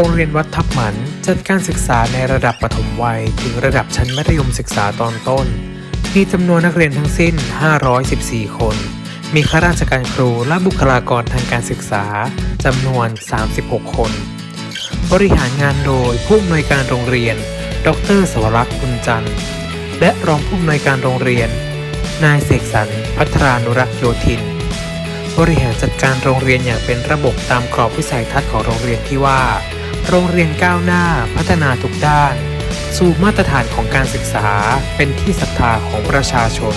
โรงเรียนวัดทับหมันจัดการศึกษาในระดับปฐมวัย ถึงระดับชั้นมัธยมศึกษาตอนต้น มีจำนวนนักเรียนทั้งสิ้น 514 คน มีข้าราชการครูและบุคลากรทางการศึกษาจำนวน 36 คน บริหารงานโดยผู้อำนวยการโรงเรียน ดรสวรักษ์คุณจันทร์ และรองผู้อำนวยการโรงเรียน นายเสกสรรพัฒรานุรักษ์โยธินบริหารจัดการโรงเรียนอย่างเป็นระบบตามกรอบวิสัยทัศน์ของโรงเรียนที่ว่า โรงเรียนก้าวหน้าพัฒนาทุกด้าน สู่มาตรฐานของการศึกษาเป็นที่ศรัทธาของประชาชน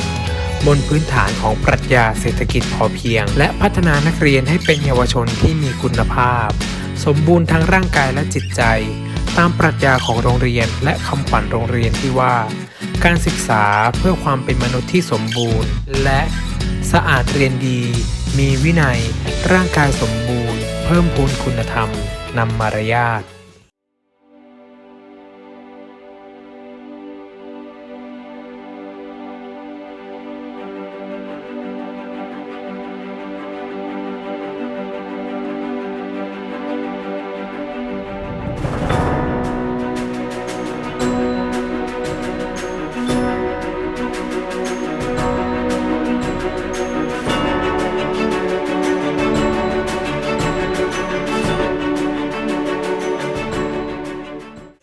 บนพื้นฐานของปรัชญาเศรษฐกิจพอเพียง และพัฒนานักเรียนให้เป็นเยาวชนที่มีคุณภาพ สมบูรณ์ทั้งร่างกายและจิตใจ ตามปรัชญาของโรงเรียนและคำขวัญโรงเรียนที่ว่า การศึกษาเพื่อความเป็นมนุษย์ที่สมบูรณ์ และสะอาดเรียนดี มีวินัย ร่างกายสมบูรณ์ พิ่มพูนคุณธรรมนำมารยาท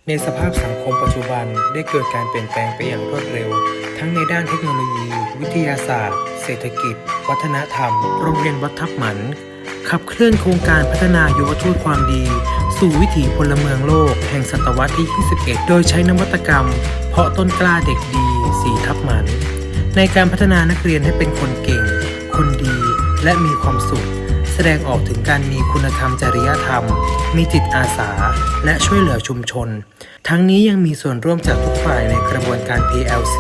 ในสภาพสังคมปัจจุบันได้เกิดการเปลี่ยนแปลงไปอย่างรวดเร็ว ทั้งในด้านเทคโนโลยี วิทยาศาสตร์ เศรษฐกิจ วัฒนธรรม โรงเรียนวัดทับหมัน ขับเคลื่อนโครงการพัฒนายุวทูตความดี สู่วิถีพลเมืองโลก แห่งศตวรรษที่ 21 โดยใช้นวัตกรรม เพาะต้นกล้าเด็กดีสีทับหมัน ในการพัฒนานักเรียนให้เป็นคนเก่ง คนดี และมีความสุข แสดงออกถึงการมีคุณธรรมจริยธรรม มีจิตอาสา และช่วยเหลือชุมชน ทั้งนี้ยังมีส่วนร่วมจากทุกฝ่ายในกระบวนการ PLC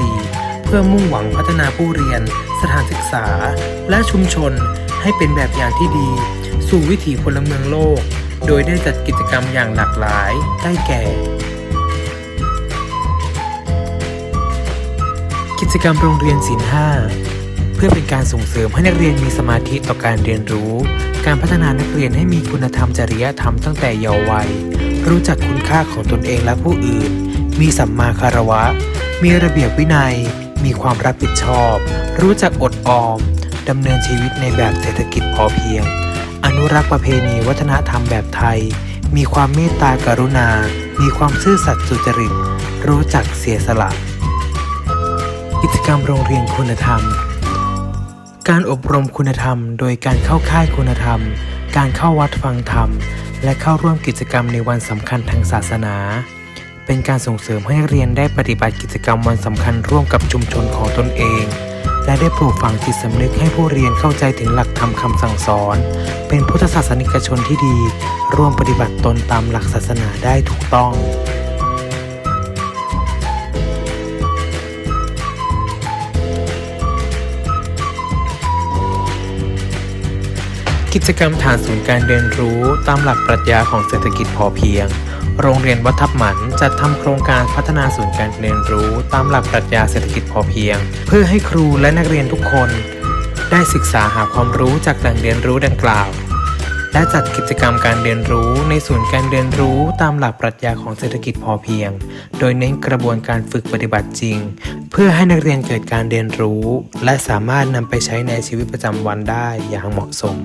เพื่อมุ่งหวังพัฒนาผู้เรียน สถานศึกษา และชุมชนให้เป็นแบบอย่างที่ดี สู่วิถีพลเมืองโลก โดยได้จัดกิจกรรมอย่างหลากหลาย ได้แก่ กิจกรรมโรงเรียนศิลห้า เพื่อเป็นการส่งเสริมให้นักเรียนมีสมาธิต่อการเรียนรู้ การพัฒนานักเรียนให้มีคุณธรรมจริยธรรมตั้งแต่เยาว์วัย รู้จักคุณค่าของตนเองและผู้อื่น มีสัมมาคารวะ มีระเบียบวินัย มีความรับผิดชอบ รู้จักอดออมดำเนินชีวิตในแบบเศรษฐกิจพอเพียง อนุรักษ์ประเพณีวัฒนธรรมแบบไทย มีความเมตตากรุณา มีความซื่อสัตย์สุจริต รู้จักเสียสละ กิจกรรมโรงเรียนคุณธรรม การอบรมคุณธรรม โดยการเข้าค่ายคุณธรรม การเข้าวัดฟังธรรม และเข้าร่วมกิจกรรมในวันสำคัญทางศาสนา เป็นการส่งเสริมให้เรียนได้ปฏิบัติกิจกรรมวันสำคัญร่วมกับชุมชนของตนเอง และได้ปลูกฝังจิตสำนึกให้ผู้เรียนเข้าใจถึงหลักธรรมคำสั่งสอน เป็นพุทธศาสนิกชนที่ดี ร่วมปฏิบัติตนตามหลักศาสนาได้ถูกต้อง กิจกรรมฐานศูนย์การเรียนรู้ตามหลักปรัชญาของเศรษฐกิจพอเพียง โรงเรียนวัดทับหมันจัดทำโครงการพัฒนาศูนย์การเรียนรู้ตามหลักปรัชญาเศรษฐกิจพอเพียง เพื่อให้ครูและนักเรียนทุกคน ได้ศึกษาหาความรู้จากแหล่งเรียนรู้ดังกล่าว และจัดกิจกรรมการเรียนรู้ในศูนย์การเรียนรู้ตามหลักปรัชญาของเศรษฐกิจพอเพียง โดยเน้นกระบวนการฝึกปฏิบัติจริง เพื่อให้นักเรียนเกิดการเรียนรู้ และสามารถนำไปใช้ในชีวิตประจำวันได้อย่างเหมาะสม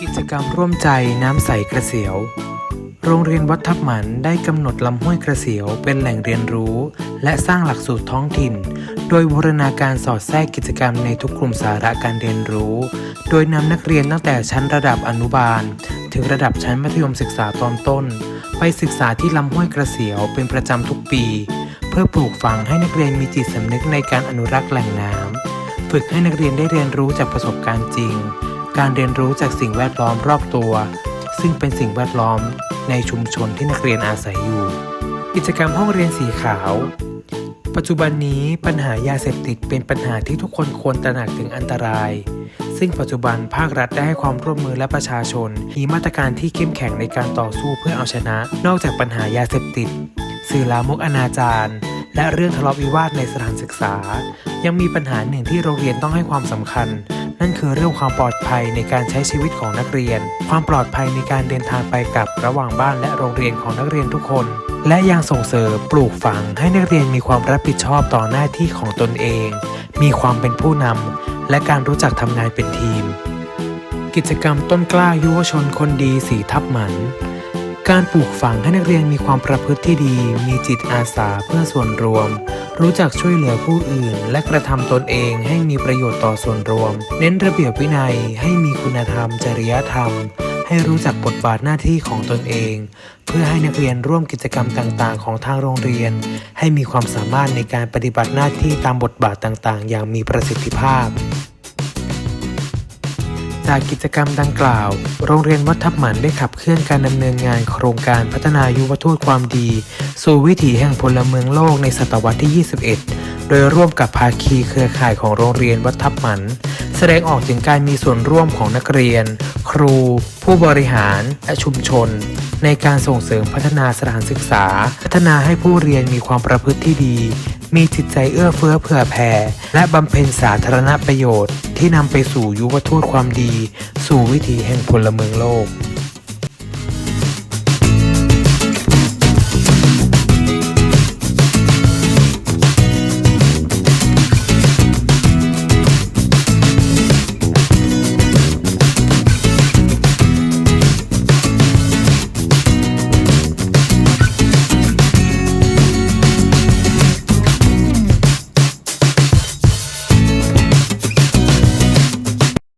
กิจกรรมร่วมใจน้ำใสกระเสียว โรงเรียนวัดทับหมันได้กำหนดลำห้วยกระเสียวเป็นแหล่งเรียนรู้ และสร้างหลักสูตรท้องถิ่น โดยบูรณาการสอดแทรกกิจกรรมในทุกกลุ่มสาระการเรียนรู้ โดยนำนักเรียนตั้งแต่ชั้นระดับอนุบาล ถึงระดับชั้นมัธยมศึกษาตอนต้น ไปศึกษาที่ลำห้วยกระเสียวเป็นประจำทุกปี เพื่อปลูกฝังให้นักเรียนมีจิตสำนึกในการอนุรักษ์แหล่งน้ำฝึกให้นักเรียนได้เรียนรู้จากประสบการณ์จริง การเรียนรู้จากสิ่งแวดล้อมรอบตัว ซึ่งเป็นสิ่งแวดล้อมในชุมชนที่นักเรียนอาศัยอยู่ กิจกรรมห้องเรียนสีขาว ปัจจุบันนี้ปัญหายาเสพติดเป็นปัญหาที่ทุกคนควรตระหนักถึงอันตราย ซึ่งปัจจุบันภาครัฐได้ให้ความร่วมมือและประชาชน มีมาตรการที่เข้มแข็งในการต่อสู้เพื่อเอาชนะ นอกจากปัญหายาเสพติด สื่อลามกอนาจารและเรื่องทะเลาะวิวาทในสถานศึกษา ยังมีปัญหาหนึ่งที่โรงเรียนต้องให้ความสำคัญ นั่นคือเรื่องความปลอดภัยในการใช้ชีวิตของนักเรียน ความปลอดภัยในการเดินทางไปกลับระหว่างบ้านและโรงเรียนของนักเรียนทุกคน และยังส่งเสริมปลูกฝังให้นักเรียนมีความรับผิดชอบต่อหน้าที่ของตนเอง มีความเป็นผู้นำและการรู้จักทำงานเป็นทีม กิจกรรมต้นกล้ายุวชนคนดีสีทับหมัน การปลูกฝังให้นักเรียนมีความประพฤติที่ดี มีจิตอาสาเพื่อส่วนรวม รู้จักช่วยเหลือผู้อื่น และกระทำตนเองให้มีประโยชน์ต่อส่วนรวม เน้นระเบียบวินัยให้มีคุณธรรม จริยธรรม ให้รู้จักบทบาทหน้าที่ของตนเอง เพื่อให้นักเรียนร่วมกิจกรรมต่างๆ ของทางโรงเรียน ให้มีความสามารถในการปฏิบัติหน้าที่ตามบทบาทต่างๆ อย่างมีประสิทธิภาพ จากกิจกรรมดังกล่าว โรงเรียนวัดทับหมันได้ขับเคลื่อนการดำเนินงานโครงการพัฒนายุวทูตความดี สู่วิถีแห่งพลเมืองโลกในศตวรรษที่ 21 โดยร่วมกับภาคีเครือข่ายของโรงเรียนวัดทับหมันแสดงออกถึงการมีส่วนร่วมของนักเรียน ครู ผู้บริหาร และชุมชน ในการส่งเสริมพัฒนาสถานศึกษา พัฒนาให้ผู้เรียนมีความประพฤติที่ดี มีจิตใจเอื้อเฟื้อเผื่อแผ่ และบำเพ็ญสาธารณประโยชน์ ที่นำไปสู่ยุวทูตความดี สู่วิถีแห่งพลเมืองโลก